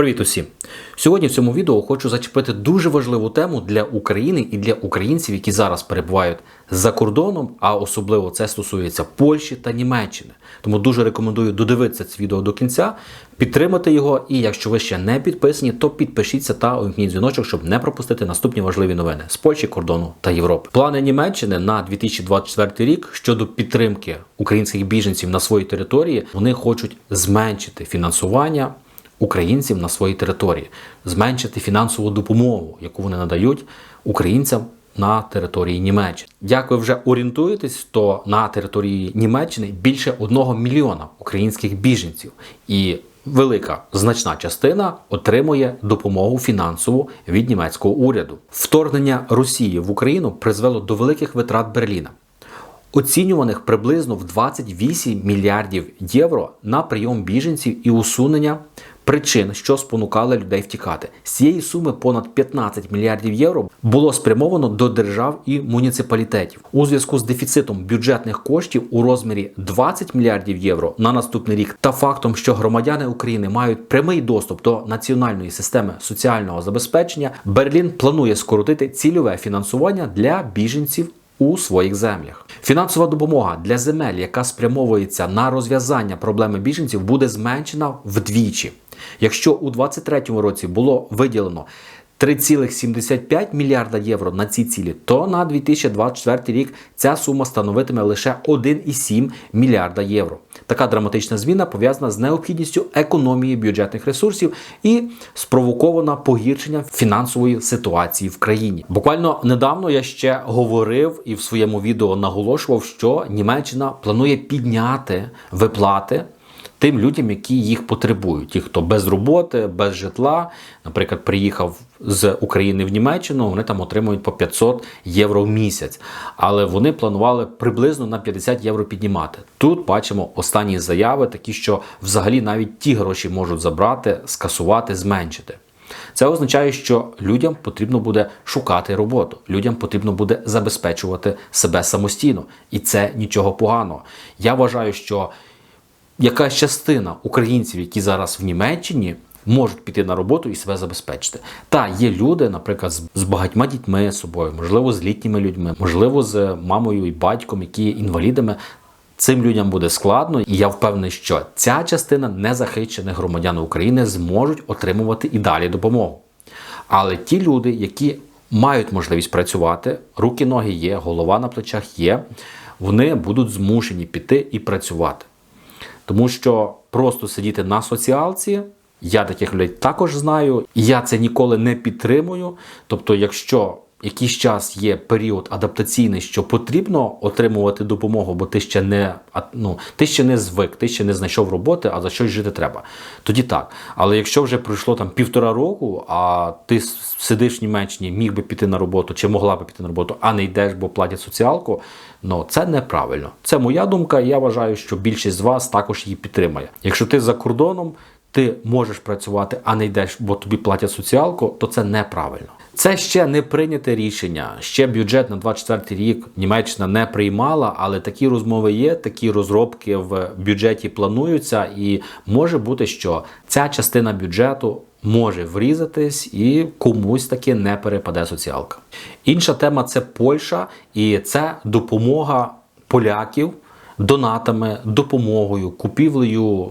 Привіт усім! Сьогодні в цьому відео хочу зачепити дуже важливу тему для України і для українців, які зараз перебувають за кордоном, а особливо це стосується Польщі та Німеччини. Тому дуже рекомендую додивитися це відео до кінця, підтримати його. І якщо ви ще не підписані, то підпишіться та увімкніть дзвіночок, щоб не пропустити наступні важливі новини з Польщі, кордону та Європи. Плани Німеччини на 2024 рік щодо підтримки українських біженців на своїй території вони хочуть зменшити фінансування українців на своїй території, зменшити фінансову допомогу, яку вони надають українцям на території Німеччини. Як ви вже орієнтуєтесь, то на території Німеччини більше одного мільйона українських біженців і. Велика значна частина отримує допомогу фінансову від німецького уряду. Вторгнення Росії в Україну призвело до великих витрат Берліна оцінюваних приблизно в 28 мільярдів євро на прийом біженців і усунення причин, що спонукали людей втікати. З цієї суми понад 15 мільярдів євро було спрямовано до держав і муніципалітетів у зв'язку з дефіцитом бюджетних коштів у розмірі 20 мільярдів євро на наступний рік та фактом, що громадяни України мають прямий доступ до національної системи соціального забезпечення. Берлін планує скоротити цільове фінансування для біженців у своїх землях. Фінансова допомога для земель, яка спрямовується на розв'язання проблеми біженців, буде зменшена вдвічі. Якщо у 2023 році було виділено 3,75 мільярда євро на ці цілі, то на 2024 рік ця сума становитиме лише 1,7 мільярда євро. Така драматична зміна пов'язана з необхідністю економії бюджетних ресурсів і спровокована погіршенням фінансової ситуації в країні. Буквально недавно я ще говорив і в своєму відео наголошував, що Німеччина планує підняти виплати тим людям, які їх потребують. Ті, хто без роботи, без житла, наприклад, приїхав з України в Німеччину, вони там отримують по 500 євро в місяць. Але вони планували приблизно на 50 євро піднімати. Тут бачимо останні заяви, такі, що взагалі навіть ті гроші можуть забрати, скасувати, зменшити. Це означає, що людям потрібно буде шукати роботу, людям потрібно буде забезпечувати себе самостійно, і це нічого поганого. Я вважаю, що якась частина українців, які зараз в Німеччині, можуть піти на роботу і себе забезпечити. Та є люди, наприклад, з багатьма дітьми з собою, можливо, з літніми людьми, можливо, з мамою і батьком, які є інвалідами. Цим людям буде складно, і я впевнений, що ця частина незахищених громадян України зможуть отримувати і далі допомогу. Але ті люди, які мають можливість працювати, руки, ноги є, голова на плечах є, вони будуть змушені піти і працювати. Тому що просто сидіти на соціалці, я таких людей також знаю, і я це ніколи не підтримую. Тобто, якщо якийсь час є період адаптаційний, що потрібно отримувати допомогу, бо ти ще не ну, ти ще не звик, ти ще не знайшов роботи, а за щось жити треба. Тоді так. Але якщо вже пройшло там півтора року, а ти сидиш в Німеччині, міг би піти на роботу, чи могла би піти на роботу, а не йдеш, бо платять соціалку, ну це неправильно. Це моя думка, і я вважаю, що більшість з вас також її підтримає. Якщо ти за кордоном, ти можеш працювати, а не йдеш, бо тобі платять соціалку, то це неправильно. Це ще не прийняте рішення. Ще бюджет на 24 рік Німеччина не приймала, але такі розмови є, такі розробки в бюджеті плануються, і може бути, що ця частина бюджету може врізатись і комусь таки не перепаде соціалка. Інша тема це Польща, і це допомога поляків донатами, допомогою, купівлею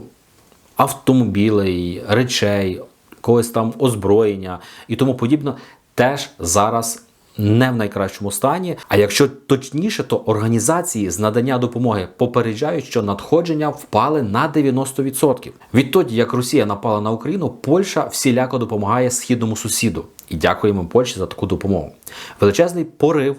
автомобілей, речей, когось там озброєння і тому подібне теж зараз не в найкращому стані. А якщо точніше, то організації з надання допомоги попереджають, що надходження впали на 90%. Відтоді, як Росія напала на Україну, Польща всіляко допомагає східному сусіду. І дякуємо Польщі за таку допомогу. Величезний порив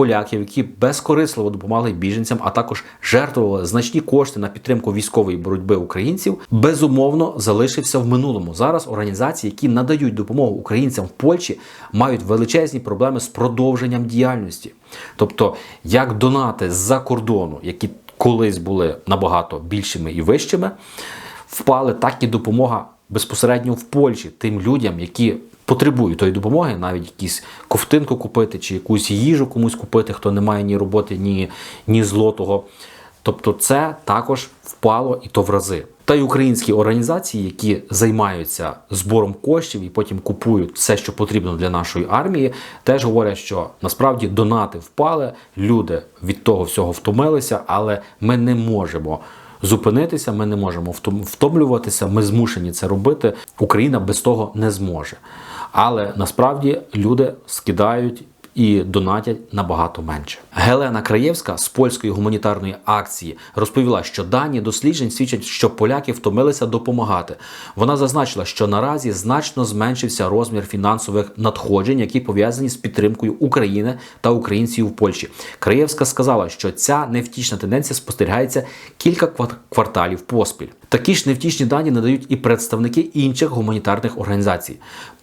поляків, які безкорисливо допомагали біженцям, а також жертвували значні кошти на підтримку військової боротьби українців, безумовно залишився в минулому. Зараз організації, які надають допомогу українцям в Польщі, мають величезні проблеми з продовженням діяльності. Тобто, як донати з-за кордону, які колись були набагато більшими і вищими, впали, так і допомога безпосередньо в Польщі тим людям, які потребують тої допомоги, навіть якісь ковтинку купити чи якусь їжу комусь купити, хто не має ні роботи, ні, ні злотого. Тобто, це також впало і то в рази. Та й українські організації, які займаються збором коштів і потім купують все, що потрібно для нашої армії, теж говорять, що насправді донати впали, люди від того всього втомилися, але ми не можемо зупинитися, ми не можемо втом- втомлюватися. Ми змушені це робити. Україна без того не зможе. Але насправді люди скидають і донатять набагато менше. Гелена Краєвська з польської гуманітарної акції розповіла, що дані досліджень свідчать, що поляки втомилися допомагати. Вона зазначила, що наразі значно зменшився розмір фінансових надходжень, які пов'язані з підтримкою України та українців в Польщі. Краєвська сказала, що ця невтішна тенденція спостерігається кілька квар- кварталів поспіль. Такі ж невтішні дані надають і представники інших гуманітарних організацій.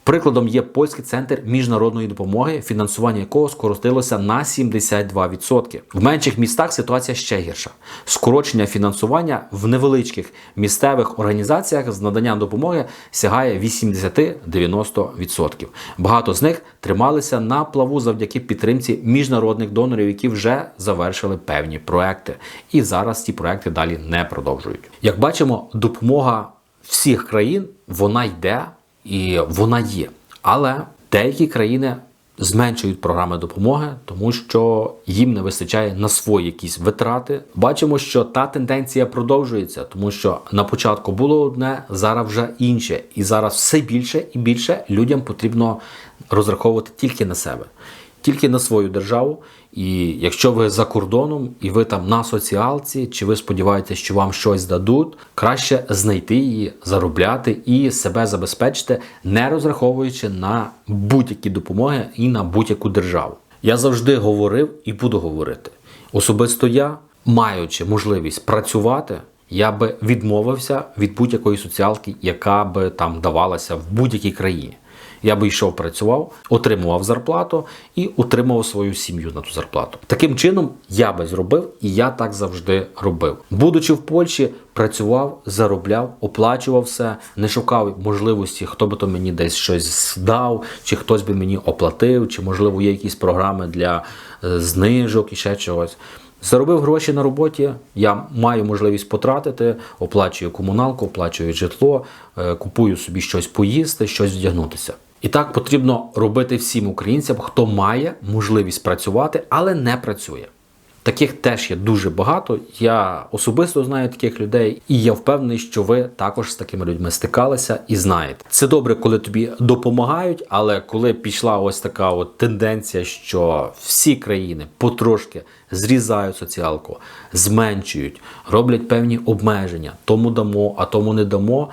Прикладом є польський центр міжнародної допомоги, фінансування якого скоротилося на 72%. В менших містах ситуація ще гірша. Скорочення фінансування в невеличких місцевих організаціях з наданням допомоги сягає 80-90%. Багато з них трималися на плаву завдяки підтримці міжнародних донорів, які вже завершили певні проекти. І зараз ці проекти далі не продовжують. Як бачимо, допомога всіх країн вона йде і вона є. Але деякі країни зменшують програми допомоги, тому що їм не вистачає на свої якісь витрати. Бачимо, що та тенденція продовжується, тому що на початку було одне, зараз вже інше, і зараз все більше і більше людям потрібно розраховувати тільки на себе. Тільки на свою державу, і якщо ви за кордоном і ви там на соціалці, чи ви сподіваєтесь, що вам щось дадуть, краще знайти її, заробляти і себе забезпечити, не розраховуючи на будь-які допомоги і на будь-яку державу. Я завжди говорив і буду говорити. Особисто я, маючи можливість працювати, я би відмовився від будь-якої соціалки, яка би там давалася в будь-якій країні. Я би йшов, працював, отримував зарплату і утримував свою сім'ю на ту зарплату. Таким чином я би зробив, і я так завжди робив. Будучи в Польщі, працював, заробляв, оплачував все, не шукав можливості, хто би то мені десь щось здав, чи хтось би мені оплатив, чи можливо є якісь програми для е, знижок і ще чогось. Заробив гроші на роботі, я маю можливість потратити, оплачую комуналку, оплачую житло, е, купую собі щось поїсти, щось вдягнутися. І так потрібно робити всім українцям, хто має можливість працювати, але не працює. Таких теж є дуже багато. Я особисто знаю таких людей, і я впевнений, що ви також з такими людьми стикалися і знаєте. Це добре, коли тобі допомагають, але коли пішла ось така от тенденція, що всі країни потрошки зрізають соціалку, зменшують, роблять певні обмеження, тому дамо, а тому не дамо.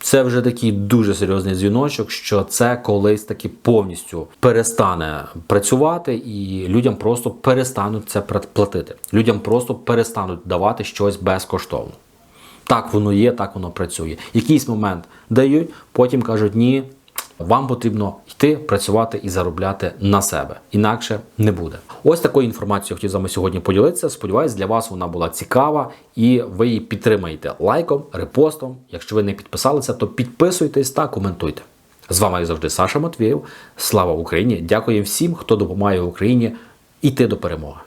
Це вже такий дуже серйозний дзвіночок, що це колись таки повністю перестане працювати, і людям просто перестануть це платити. Людям просто перестануть давати щось безкоштовно. Так воно є, так воно працює. Якийсь момент дають, потім кажуть, ні, вам потрібно йти працювати і заробляти на себе. Інакше не буде. Ось такою інформацією хотів з вами сьогодні поділитися. Сподіваюсь, для вас вона була цікава і ви її підтримаєте лайком, репостом. Якщо ви не підписалися, то підписуйтесь та коментуйте. З вами завжди Саша Матвєєв. Слава Україні! Дякую всім, хто допомагає Україні йти до перемоги.